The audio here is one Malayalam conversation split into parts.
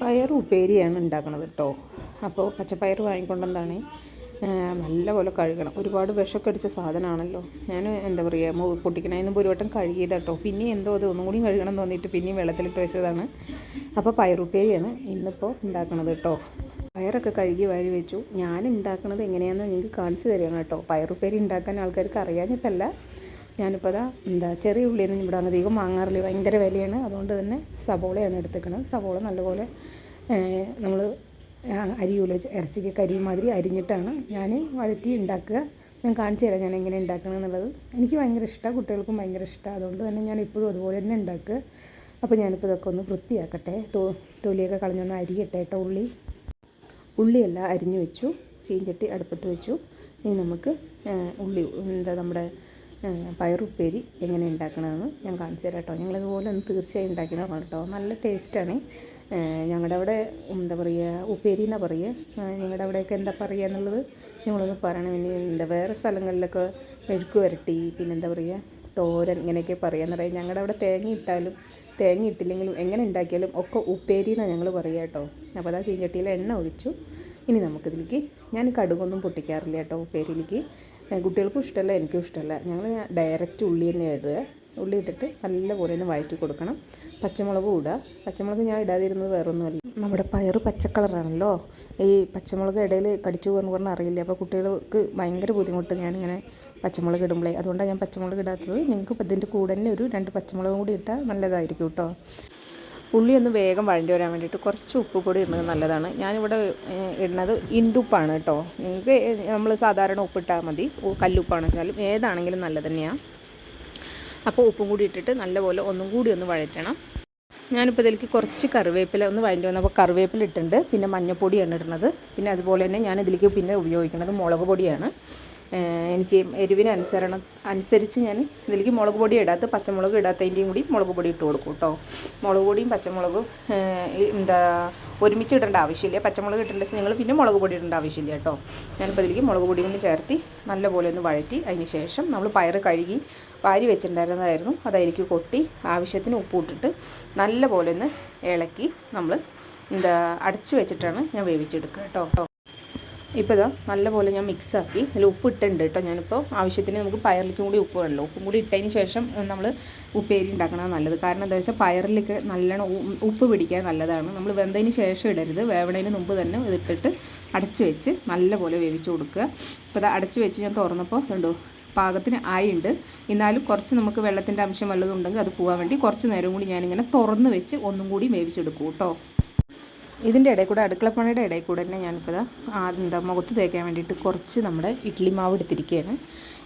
പയർ ഉപ്പേരിയാണ് ഉണ്ടാക്കുന്നത് കേട്ടോ അപ്പോൾ പച്ചപ്പയർ വാങ്ങിക്കൊണ്ടെന്താണ് നല്ലപോലെ കഴുകണം. ഒരുപാട് വിഷമൊക്കെ അടിച്ച സാധനമാണല്ലോ ഞാൻ എന്താ പറയുക പൊട്ടിക്കണതിന് ഒരു വട്ടം കഴുകിയതാണ് കേട്ടോ പിന്നെ എന്തോ അത് ഒന്നും കൂടി കഴുകണം തോന്നിയിട്ട് പിന്നെയും വെള്ളത്തിലിട്ട് വെച്ചതാണ്. അപ്പോൾ പയറുപ്പേരിയാണ് ഇന്നിപ്പോൾ ഉണ്ടാക്കണത് കേട്ടോ പയറൊക്കെ കഴുകി വാരി വെച്ചു. ഞാൻ ഉണ്ടാക്കുന്നത് എങ്ങനെയാണെന്ന് നിങ്ങൾക്ക് കാണിച്ചു തരികയാണ് കേട്ടോ പയറുപ്പേരി ഉണ്ടാക്കാൻ ആൾക്കാർക്ക് അറിയാഞ്ഞിട്ടല്ല. ഞാനിപ്പോൾ അതാ എന്താ ചെറിയ ഉള്ളിയൊന്നും ഇവിടെ അധികം വാങ്ങാറില്ല. ഭയങ്കര വിലയാണ്. അതുകൊണ്ട് തന്നെ സവോളയാണ് എടുത്തേക്കണത്. സവോള നല്ലപോലെ നമ്മൾ അരിയൂല ഇറച്ചിക്ക് കരി മാതിരി അരിഞ്ഞിട്ടാണ് ഞാൻ വഴറ്റി ഉണ്ടാക്കുക. ഞാൻ കാണിച്ചു തരാം ഞാൻ എങ്ങനെ ഉണ്ടാക്കണം എന്നുള്ളത്. എനിക്ക് ഭയങ്കര ഇഷ്ടമാണ് കുട്ടികൾക്കും ഭയങ്കര ഇഷ്ടമാണ് അതുകൊണ്ട് തന്നെ ഞാൻ ഇപ്പോഴും അതുപോലെ തന്നെ ഉണ്ടാക്കുക. അപ്പോൾ ഞാനിപ്പോൾ ഇതൊക്കെ ഒന്ന് വൃത്തിയാക്കട്ടെ. തൊ തൊലിയൊക്കെ കളഞ്ഞൊന്ന് അരിയട്ടെ കേട്ടോ ഉള്ളി. ഉള്ളിയെല്ലാം അരിഞ്ഞു വെച്ചു. ചീഞ്ചട്ടി അടുപ്പത്ത് വെച്ചു. ഇനി നമുക്ക് ഉള്ളി എന്താ നമ്മുടെ പയറുപ്പേരി എങ്ങനെ ഉണ്ടാക്കണമെന്ന് ഞാൻ കാണിച്ചു തരാം കേട്ടോ. ഞങ്ങളിതുപോലെ ഒന്ന് തീർച്ചയായും ഉണ്ടാക്കി നോക്കണം കേട്ടോ. നല്ല ടേസ്റ്റാണ്. ഞങ്ങളുടെ അവിടെ എന്താ പറയുക ഉപ്പേരി എന്നാണ് പറയുക. ഞങ്ങളുടെ അവിടെയൊക്കെ എന്താ പറയുക എന്നുള്ളത് നിങ്ങളൊന്ന് പറയണം. ഇനി എന്താ വേറെ സ്ഥലങ്ങളിലൊക്കെ മെഴുക്ക് വരട്ടി പിന്നെ എന്താ പറയുക തോരൻ ഇങ്ങനെയൊക്കെ പറയാന്ന് പറയാം ഞങ്ങളുടെ അവിടെ തേങ്ങ ഇട്ടാലും തേങ്ങ ഇട്ടില്ലെങ്കിലും എങ്ങനെ ഉണ്ടാക്കിയാലും ഒക്കെ ഉപ്പേരി എന്നാണ് ഞങ്ങൾ പറയുക കേട്ടോ. അപ്പോൾ അതാ ചീഞ്ചട്ടിയിൽ എണ്ണ ഒഴിച്ചു. ഇനി നമുക്കിതിലേക്ക് ഞാൻ കടുകൊന്നും പൊട്ടിക്കാറില്ല കേട്ടോ ഉപ്പേരിയിലേക്ക്. കുട്ടികൾക്കും ഇഷ്ടമല്ല എനിക്കും ഇഷ്ടമല്ല. ഞങ്ങൾ ഡയറക്റ്റ് ഉള്ളി തന്നെ ഇടുക. ഉള്ളി ഇട്ടിട്ട് നല്ലപോലെ ഒന്ന് വഴറ്റി കൊടുക്കണം. പച്ചമുളകും ഇടുക. പച്ചമുളക് ഞാൻ ഇടാതിരുന്നത് വേറൊന്നുമല്ല. നമ്മുടെ പയർ പച്ചക്കളറാണല്ലോ ഈ പച്ചമുളക് ഇടയിൽ കടിച്ചു പോകുന്ന പറഞ്ഞാൽ അറിയില്ല. അപ്പോൾ കുട്ടികൾക്ക് ഭയങ്കര ബുദ്ധിമുട്ട് ഞാനിങ്ങനെ പച്ചമുളക് ഇടുമ്പോഴേ. അതുകൊണ്ടാണ് ഞാൻ പച്ചമുളക് ഇടാത്തത്. നിങ്ങൾക്ക് ഇതിന്റെ കൂടെ തന്നെ ഒരു രണ്ട് പച്ചമുളകും കൂടി ഇട്ടാൽ നല്ലതായിരിക്കും കേട്ടോ. ഉള്ളി ഒന്ന് വേഗം വഴണ്ടി വരാൻ വേണ്ടിയിട്ട് കുറച്ച് ഉപ്പ് പൊടി ഇടുന്നത് നല്ലതാണ്. ഞാനിവിടെ ഇടുന്നത് ഇന്ദുപ്പാണ് കേട്ടോ. നിങ്ങൾക്ക് നമ്മൾ സാധാരണ ഉപ്പിട്ടാൽ മതി. കല്ലുപ്പാണ് വെച്ചാലും ഏതാണെങ്കിലും നല്ലത് തന്നെയാണ് അപ്പോൾ ഉപ്പും കൂടി ഇട്ടിട്ട് നല്ലപോലെ ഒന്നും കൂടി ഒന്ന് വഴറ്റണം. ഞാനിപ്പോൾ ഇതിലേക്ക് കുറച്ച് കറിവേപ്പില ഒന്ന് വഴണ്ടി വന്നപ്പോൾ കറിവേപ്പില ഇട്ടിട്ടുണ്ട്. പിന്നെ മഞ്ഞൾപ്പൊടിയാണ് ഇടുന്നത്. പിന്നെ അതുപോലെ തന്നെ ഞാൻ ഇതിലേക്ക് പിന്നെ ഉപയോഗിക്കുന്നത് മുളക് പൊടിയാണ്. എനിക്ക് എരിവിന് അനുസരണം അനുസരിച്ച് ഞാൻ ഇതിലേക്ക് മുളക് പൊടി ഇടാത്ത പച്ചമുളക് ഇടാത്തതിന്റെയും കൂടി മുളക് പൊടി ഇട്ട് കൊടുക്കും കേട്ടോ. മുളക് പൊടിയും പച്ചമുളകും എന്താ ഒരുമിച്ച് ഇടേണ്ട ആവശ്യമില്ല. പച്ചമുളക് ഇടേണ്ട ഞങ്ങൾ പിന്നെ മുളക് പൊടി ഇടേണ്ട ആവശ്യമില്ല കേട്ടോ. ഞാനിപ്പോൾ ഇതിലേക്ക് മുളക് പൊടി ഒന്ന് ചേർത്തി നല്ലപോലെ ഒന്ന് വഴറ്റി അതിന് ശേഷം നമ്മൾ പയർ കഴുകി വാരി വെച്ചിട്ടുണ്ടായിരുന്നതായിരുന്നു. അതായിരിക്കും കൊട്ടി ആവശ്യത്തിന് ഉപ്പ് ഇട്ടിട്ട് നല്ലപോലെ ഒന്ന് ഇളക്കി നമ്മൾ എന്താ അടച്ചു വെച്ചിട്ടാണ് ഞാൻ വേവിച്ചെടുക്കുക കേട്ടോ. ഇപ്പോൾ ഇതാ നല്ലപോലെ ഞാൻ മിക്സാക്കി. ഇതിൽ ഉപ്പ് ഇട്ടുണ്ട് കേട്ടോ ഞാനിപ്പോൾ ആവശ്യത്തിന് നമുക്ക് പയറിലേക്കും കൂടി ഉപ്പ് വേണമല്ലോ ഉപ്പും കൂടി ഇട്ടതിന് ശേഷം നമ്മൾ ഉപ്പേരി ഉണ്ടാക്കണത് നല്ലത്. കാരണം എന്താ വെച്ചാൽ പയറിലേക്ക് നല്ലോണം ഉപ്പ് പിടിക്കാൻ നല്ലതാണ്. നമ്മൾ വെന്തതിന് ശേഷം ഇടരുത്. വേവണതിന് മുമ്പ് തന്നെ ഇതിട്ടിട്ട് അടച്ച് വെച്ച് നല്ലപോലെ വേവിച്ച് കൊടുക്കുക. ഇപ്പോൾ അത് അടച്ച് വെച്ച് ഞാൻ തുറന്നപ്പോൾ കണ്ടോ പാകത്തിന് ആയുണ്ട്. എന്നാലും കുറച്ച് നമുക്ക് വെള്ളത്തിന്റെ അംശം വല്ലതും ഉണ്ടെങ്കിൽ അത് പോകാൻ വേണ്ടി കുറച്ച് നേരം കൂടി ഞാനിങ്ങനെ തുറന്ന് വെച്ച് ഒന്നും കൂടി വേവിച്ചെടുക്കും കേട്ടോ ഇതിന്റെ ഇടയിൽ കൂടെ അടുക്കളപ്പണിയുടെ ഇടയിൽ കൂടെ തന്നെ ഞാനിപ്പോൾ എന്താ മുഖത്ത് തേക്കാൻ വേണ്ടിയിട്ട് കുറച്ച് നമ്മുടെ ഇഡ്ലി മാവ് എടുത്തിരിക്കുകയാണ്.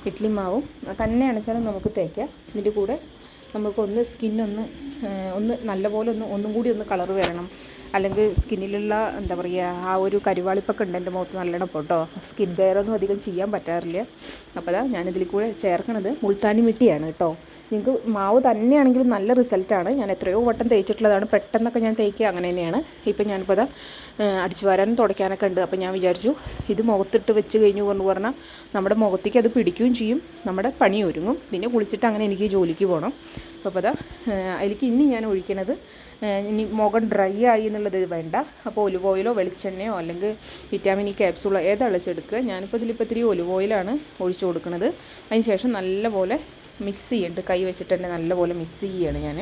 ഇഡ്ലി മാവും തന്നെ അണച്ചാലും നമുക്ക് തേക്കാം ഇതിന്റെ കൂടെ നമുക്കൊന്ന് സ്കിന്നൊന്ന് ഒന്ന് നല്ലപോലെ ഒന്ന് ഒന്നും കൂടി ഒന്ന് കളർ വരണം. അല്ലെങ്കിൽ സ്കിന്നിലുള്ള എന്താ പറയുക ആ ഒരു കരുവാളിപ്പൊക്കെ ഉണ്ട് എന്റെ മുഖത്ത് നല്ലോണം പോട്ടോ സ്കിൻ കെയർ ഒന്നും അധികം ചെയ്യാൻ പറ്റാറില്ല. അപ്പോൾ അതാ ഞാനിതിൽ കൂടെ ചേർക്കണത് മുൾത്താനി മിട്ടിയാണ് കേട്ടോ നിങ്ങൾക്ക് മാവ് തന്നെയാണെങ്കിലും നല്ല റിസൾട്ടാണ് ഞാൻ എത്രയോ വട്ടം തേച്ചിട്ടുള്ളതാണ്. പെട്ടെന്നൊക്കെ ഞാൻ തേക്കുക അങ്ങനെ തന്നെയാണ്. ഇപ്പം ഞാനിപ്പോൾ അതാ അടിച്ചു വരാനും തുടയ്ക്കാനൊക്കെ ഉണ്ട്. അപ്പോൾ ഞാൻ വിചാരിച്ചു ഇത് മുഖത്തിട്ട് വെച്ച് കഴിഞ്ഞു കൊണ്ട് പറഞ്ഞാൽ നമ്മുടെ മുഖത്തേക്ക് അത് പിടിക്കുകയും ചെയ്യും. നമ്മുടെ പണി ഒരുങ്ങും. പിന്നെ കുളിച്ചിട്ട് അങ്ങനെ എനിക്ക് ജോലിക്ക് പോകണം അപ്പോൾ അതാ അതിലേക്ക് ഇനി ഞാൻ ഒഴിക്കണത് ഇനി മുഖം ഡ്രൈ ആയി എന്നുള്ളത് വേണ്ട. അപ്പോൾ ഒലിവ് ഓയിലോ വെളിച്ചെണ്ണയോ അല്ലെങ്കിൽ വിറ്റാമിൻ ഇ ക്യാപ്സൂളോ ഏതളച്ചെടുക്കുക ഞാനിപ്പോൾ ഇതിലിപ്പോൾ ഇത്തിരി ഒലിവ് ഓയിലാണ് ഒഴിച്ചു കൊടുക്കുന്നത് അതിന് ശേഷം നല്ലപോലെ മിക്സ് ചെയ്യുന്നുണ്ട് കൈ വെച്ചിട്ട് തന്നെ നല്ലപോലെ മിക്സ് ചെയ്യുകയാണ് ഞാൻ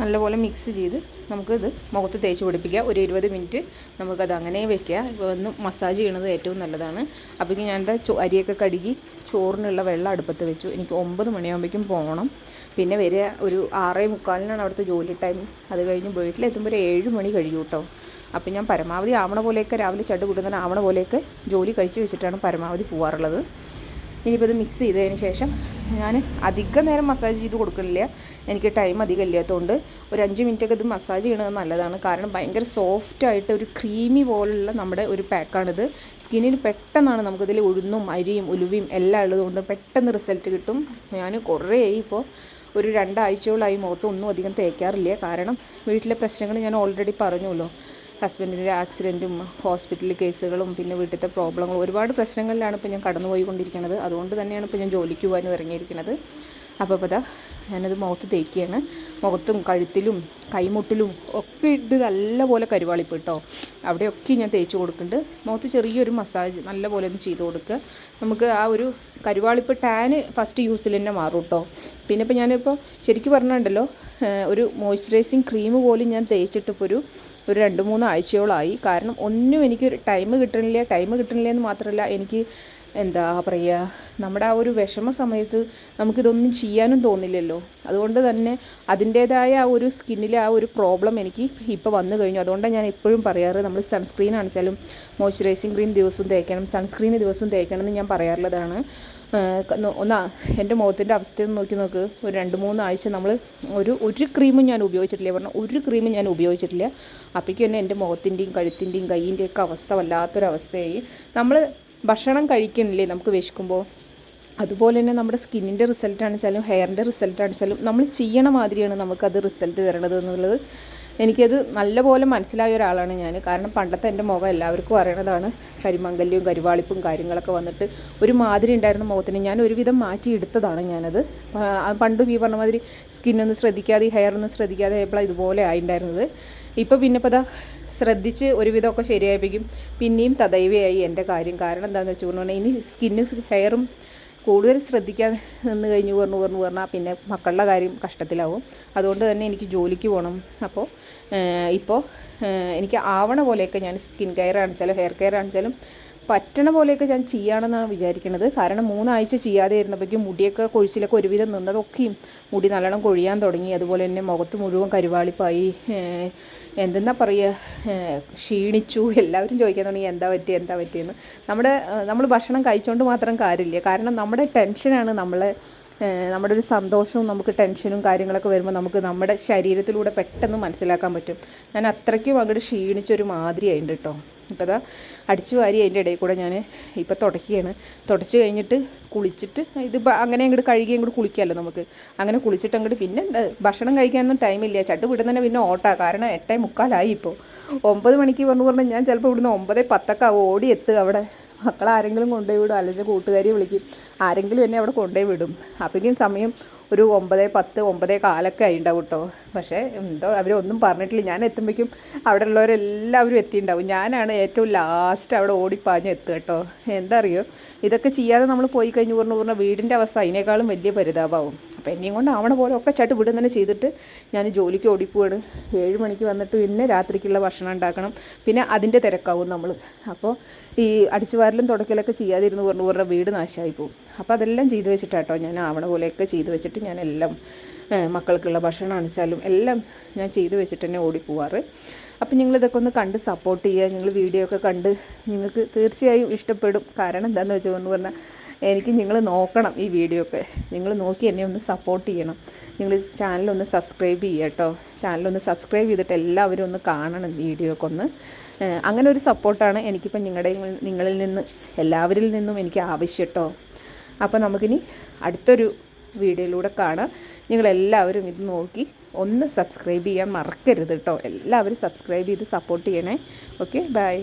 നല്ലപോലെ മിക്സ് ചെയ്ത് നമുക്കിത് മുഖത്ത് തേച്ച് പിടിപ്പിക്കുക. ഒരു ഇരുപത് മിനിറ്റ് നമുക്കത് അങ്ങനെ വെക്കുക. ഒന്ന് മസാജ് ചെയ്യണത് ഏറ്റവും നല്ലതാണ്. അപ്പോഴേക്കും ഞാനിത് അരിയൊക്കെ കഴുകി ചോറിനുള്ള വെള്ളം അടുപ്പത്ത് വെച്ചു. എനിക്ക് ഒമ്പത് മണിയാകുമ്പോഴേക്കും പോകണം. പിന്നെ വരിക ഒരു ആറേ മുക്കാലിനാണ് അവിടുത്തെ ജോലി ടൈം. അത് കഴിഞ്ഞ് വീട്ടിലെത്തുമ്പോൾ ഒരു ഏഴ് മണി കഴിയും കേട്ടോ. അപ്പം ഞാൻ പരമാവധി ആവണ പോലെയൊക്കെ രാവിലെ ചട്ട് കൂട്ടുന്ന ആവണ പോലെയൊക്കെ ജോലി കഴിച്ച് വെച്ചിട്ടാണ് പരമാവധി പോകാറുള്ളത് ഇനിയിപ്പോൾ ഇത് മിക്സ് ചെയ്തതിന് ശേഷം ഞാൻ അധികം നേരം മസാജ് ചെയ്ത് കൊടുക്കുന്നില്ല എനിക്ക് ടൈം അധികം ഇല്ലാത്തതുകൊണ്ട് ഒരു അഞ്ച് മിനിറ്റൊക്കെ ഇത് മസാജ് ചെയ്യണത് നല്ലതാണ്. കാരണം ഭയങ്കര സോഫ്റ്റ് ആയിട്ട് ഒരു ക്രീമി പോലുള്ള നമ്മുടെ ഒരു പാക്കാണിത് സ്കിന്നിന് പെട്ടെന്നാണ് നമുക്കിതിൽ ഉഴുന്നും അരിയും ഉലുവയും എല്ലാം ഉള്ളതുകൊണ്ട് പെട്ടെന്ന് റിസൾട്ട് കിട്ടും. ഞാൻ കുറേ ഇപ്പോൾ ഒരു രണ്ടാഴ്ചയോളായി മുഖത്ത് ഒന്നും അധികം തേക്കാറില്ല. കാരണം വീട്ടിലെ പ്രശ്നങ്ങൾ ഞാൻ ഓൾറെഡി പറഞ്ഞല്ലോ ഹസ്ബൻഡിന്റെ ആക്സിഡന്റും ഹോസ്പിറ്റൽ കേസുകളും പിന്നെ വീട്ടിലത്തെ പ്രോബ്ലങ്ങളും ഒരുപാട് പ്രശ്നങ്ങളിലാണ് ഇപ്പോൾ ഞാൻ കടന്നുപോയിക്കൊണ്ടിരിക്കുന്നത്. അതുകൊണ്ട് തന്നെയാണ് ഇപ്പോൾ ഞാൻ ജോലിക്ക് പോകാനും ഇറങ്ങിയിരിക്കുന്നത്. അപ്പോൾ ഇപ്പോൾ ഞാനത് മുഖത്ത് തേക്കുകയാണ്. മുഖത്തും കഴുത്തിലും കൈമുട്ടിലും ഒക്കെ ഇട്ട് നല്ലപോലെ കരുവാളിപ്പ് കേട്ടോ. അവിടെയൊക്കെ ഞാൻ തേച്ച് കൊടുക്കുന്നുണ്ട്. മുഖത്ത് ചെറിയൊരു മസാജ് നല്ലപോലെ ഒന്ന് ചെയ്ത് കൊടുക്കുക. നമുക്ക് ആ ഒരു കരുവാളിപ്പ് ടാന് ഫസ്റ്റ് യൂസിൽ തന്നെ മാറും കേട്ടോ. പിന്നെ ഇപ്പോൾ ഞാനിപ്പോൾ ശരിക്കും പറഞ്ഞിട്ടുണ്ടല്ലോ ഒരു മോയ്സ്ചറൈസിങ് ക്രീം പോലും ഞാൻ തേച്ചിട്ടിപ്പോൾ ഒരു ഒരു രണ്ട് മൂന്ന് ആഴ്ചയോളമായി കാരണം ഒന്നും എനിക്ക് ടൈം കിട്ടണില്ല ടൈം കിട്ടണില്ല എന്ന് മാത്രമല്ല എനിക്ക് എന്താ പറയുക നമ്മുടെ ആ ഒരു വിഷമ സമയത്ത് നമുക്കിതൊന്നും ചെയ്യാനും തോന്നില്ലല്ലോ. അതുകൊണ്ട് തന്നെ അതിന്റേതായ ആ ഒരു സ്കിന്നിലെ ആ ഒരു പ്രോബ്ലം എനിക്ക് ഇപ്പോൾ വന്നു കഴിഞ്ഞു. അതുകൊണ്ടാണ് ഞാൻ എപ്പോഴും പറയാറ് നമ്മൾ സൺസ്ക്രീൻ ആണെച്ചാലും മോയ്സ്ചറൈസിങ് ക്രീം ദിവസവും തേക്കണം സൺസ്ക്രീൻ ദിവസവും തേക്കണം എന്ന് ഞാൻ പറയാറുള്ളതാണ്. ഒന്ന് എന്റെ മുഖത്തിന്റെ അവസ്ഥ നോക്കി നോക്ക്. ഒരു രണ്ട് മൂന്ന് ആഴ്ച നമ്മൾ ഒരു ഒരു ക്രീമും ഞാൻ ഉപയോഗിച്ചിട്ടില്ല. പറഞ്ഞാൽ ഒരു ക്രീമും ഞാൻ ഉപയോഗിച്ചിട്ടില്ല. അപ്പോഴേക്കും തന്നെ എന്റെ മുഖത്തിന്റെയും കഴുത്തിന്റെയും കൈയിന്റെയൊക്കെ അവസ്ഥ വല്ലാത്തൊരവസ്ഥയായി. നമ്മൾ ഭക്ഷണം കഴിക്കണില്ലേ നമുക്ക് വിശക്കുമ്പോൾ? അതുപോലെ തന്നെ നമ്മുടെ സ്കിന്നിന്റെ റിസൾട്ട് ആണെച്ചാലും ഹെയറിന്റെ റിസൾട്ട് ആണെച്ചാലും നമ്മൾ ചെയ്യണ മാതിരിയാണ് നമുക്കത് റിസൾട്ട് തരണത് എന്നുള്ളത്. എനിക്കത് നല്ലപോലെ മനസ്സിലായ ഒരാളാണ് ഞാൻ. കാരണം പണ്ടത്തെ എന്റെ മുഖം എല്ലാവർക്കും അറിയണതാണ്. കരിമംഗല്യവും കരുവാളിപ്പും കാര്യങ്ങളൊക്കെ വന്നിട്ട് ഒരു മാതിരി ഉണ്ടായിരുന്ന മുഖത്തിന് ഞാൻ ഒരുവിധം മാറ്റിയെടുത്തതാണ് ഞാനത്. പണ്ടും ഈ പറഞ്ഞ മാതിരി സ്കിന്നൊന്നും ശ്രദ്ധിക്കാതെ ഹെയർ ഒന്നും ശ്രദ്ധിക്കാതെ ആയപ്പോഴാണ് ഇതുപോലെ ആയിണ്ടായിരുന്നത്. ഇപ്പോൾ പിന്നെ ഇപ്പോൾ ശ്രദ്ധിച്ച് ഒരുവിധമൊക്കെ ശരിയായിപ്പിക്കും പിന്നെയും തദൈവയായി എന്റെ കാര്യം. കാരണം എന്താണെന്ന് വെച്ച് പറഞ്ഞാൽ ഇനി സ്കിന്നും ഹെയറും കൂടുതൽ ശ്രദ്ധിക്കാൻ നിന്ന് കഴിഞ്ഞ് പറഞ്ഞു പറഞ്ഞു പറഞ്ഞാൽ പിന്നെ മക്കളുടെ കാര്യം കഷ്ടത്തിലാവും. അതുകൊണ്ട് തന്നെ എനിക്ക് ജോലിക്ക് പോകണം അപ്പോൾ ഇപ്പോൾ എനിക്ക് ആവണ പോലെയൊക്കെ ഞാൻ സ്കിൻ കെയർ ആണെച്ചാലും ഹെയർ കെയർ ആണെച്ചാലും പറ്റണ പോലെയൊക്കെ ഞാൻ ചെയ്യുകയാണെന്നാണ് വിചാരിക്കുന്നത് കാരണം മൂന്നാഴ്ച ചെയ്യാതെ ഇരുന്നപ്പോഴേക്കും മുടിയൊക്കെ കൊഴിച്ചിലൊക്കെ ഒരുവിധം നിന്നതൊക്കെയും മുടി നല്ലോണം കൊഴിയാൻ തുടങ്ങി. അതുപോലെ തന്നെ മുഖത്ത് മുഴുവൻ കരുവാളിപ്പായി. എന്തെന്നാ പറയുക ക്ഷീണിച്ചു. എല്ലാവരും ചോദിക്കാൻ തുടങ്ങി എന്താ പറ്റി? എന്താ പറ്റിയെന്ന് നമ്മുടെ നമ്മൾ ഭക്ഷണം കഴിച്ചുകൊണ്ട് മാത്രം കാര്യമില്ല. കാരണം നമ്മുടെ ടെൻഷനാണ് നമ്മളെ നമ്മുടെ ഒരു സന്തോഷവും നമുക്ക് ടെൻഷനും കാര്യങ്ങളൊക്കെ വരുമ്പോൾ നമുക്ക് നമ്മുടെ ശരീരത്തിലൂടെ പെട്ടെന്ന് മനസ്സിലാക്കാൻ പറ്റും. ഞാൻ അത്രയ്ക്കും അങ്ങോട്ട് ക്ഷീണിച്ചൊരു മാതിരിയായിട്ടുണ്ട് കേട്ടോ ഇപ്പോൾ അതാ അടിച്ചു വാരി അതിന്റെ ഇടയിൽ കൂടെ ഞാൻ ഇപ്പോൾ തുടക്കുകയാണ് തുടച്ച് കഴിഞ്ഞിട്ട് കുളിച്ചിട്ട് ഇത് അങ്ങനെ അങ്ങോട്ട് കഴുകി അങ്ങോട്ട് കുളിക്കാമല്ലോ നമുക്ക്. അങ്ങനെ കുളിച്ചിട്ട് അങ്ങോട്ട് പിന്നെ ഭക്ഷണം കഴിക്കാനൊന്നും ടൈമില്ല ചട്ട് വിടുന്ന തന്നെ പിന്നെ ഓട്ടാ. കാരണം എട്ടേ മുക്കാലായി ഇപ്പോൾ ഒമ്പത് മണിക്ക് പറഞ്ഞു പറഞ്ഞാൽ ഞാൻ ചിലപ്പോൾ ഇവിടുന്ന് ഒമ്പത് പത്തൊക്കെ ഓടി എത്തുക അവിടെ. മക്കളാരെങ്കിലും കൊണ്ടുപോയി വിടും. അല്ലെങ്കിൽ കൂട്ടുകാരി വിളിക്കും. ആരെങ്കിലും എന്നെ അവിടെ കൊണ്ടുപോയി വിടും. അപ്പോഴേക്കും സമയം ഒരു ഒമ്പത് പത്ത് ഒമ്പത് കാലൊക്കെ ആയിണ്ടാവും കേട്ടോ. പക്ഷേ എന്തോ അവരൊന്നും പറഞ്ഞിട്ടില്ല. ഞാൻ എത്തുമ്പോഴേക്കും അവിടെ ഉള്ളവരെല്ലാവരും എത്തിയിട്ടുണ്ടാവും ഞാനാണ് ഏറ്റവും ലാസ്റ്റ് അവിടെ ഓടിപ്പാഞ്ഞ് എത്തുക കേട്ടോ. എന്താ അറിയോ? ഇതൊക്കെ ചെയ്യാതെ നമ്മൾ പോയി കഴിഞ്ഞ് പറഞ്ഞു പറഞ്ഞാൽ വീടിന്റെ അവസ്ഥ അതിനേക്കാളും വലിയ പരിതാപമാവും. അപ്പോൾ എന്നെയും കൊണ്ട് ആവണ പോലെ ഒക്കെ ചട്ട് വിടും തന്നെ ചെയ്തിട്ട് ഞാൻ ജോലിക്ക് ഓടിപ്പോവാണ്. ഏഴ് മണിക്ക് വന്നിട്ട് പിന്നെ രാത്രിക്കുള്ള ഭക്ഷണം ഉണ്ടാക്കണം. പിന്നെ അതിന്റെ തിരക്കാവും നമ്മൾ. അപ്പോൾ ഈ അടിച്ചുവാരലും തുടക്കലൊക്കെ ചെയ്യാതിരുന്ന് പറഞ്ഞു പറഞ്ഞാൽ വീട് നാശമായി പോകും അപ്പോൾ അതെല്ലാം ചെയ്തു വെച്ചിട്ടാട്ടോ ഞാൻ ആവണ പോലെയൊക്കെ ചെയ്തു വെച്ചിട്ട് ഞാൻ എല്ലാം മക്കൾക്കുള്ള ഭക്ഷണം അണിച്ചാലും എല്ലാം ഞാൻ ചെയ്തു വെച്ചിട്ട് തന്നെ ഓടിപ്പോവാറ്. അപ്പം നിങ്ങൾ ഇതൊക്കെ ഒന്ന് കണ്ട് സപ്പോർട്ട് ചെയ്യുക. നിങ്ങൾ വീഡിയോ ഒക്കെ കണ്ട് നിങ്ങൾക്ക് തീർച്ചയായും ഇഷ്ടപ്പെടും. കാരണം എന്താണെന്ന് വെച്ചാൽ പറഞ്ഞാൽ എനിക്ക് നിങ്ങൾ നോക്കണം ഈ വീഡിയോ ഒക്കെ. നിങ്ങൾ നോക്കി എന്നെ ഒന്ന് സപ്പോർട്ട് ചെയ്യണം. നിങ്ങൾ ചാനലൊന്ന് സബ്സ്ക്രൈബ് ചെയ്യുക കേട്ടോ ചാനലൊന്ന് സബ്സ്ക്രൈബ് ചെയ്തിട്ട് എല്ലാവരും ഒന്ന് കാണണം വീഡിയോ ഒക്കെ ഒന്ന്. അങ്ങനെ ഒരു സപ്പോർട്ടാണ് എനിക്കിപ്പോൾ നിങ്ങളുടെ നിങ്ങളിൽ നിന്ന് എല്ലാവരിൽ നിന്നും എനിക്ക് ആവശ്യം കേട്ടോ അപ്പോൾ നമുക്കിനി അടുത്തൊരു വീഡിയോയിലൂടെ കാണാം. നിങ്ങളെല്ലാവരും ഇത് നോക്കി ഒന്ന് സബ്സ്ക്രൈബ് ചെയ്യാൻ മറക്കരുത് കേട്ടോ എല്ലാവരും സബ്സ്ക്രൈബ് ചെയ്ത് സപ്പോർട്ട് ചെയ്യണേ. Okay bye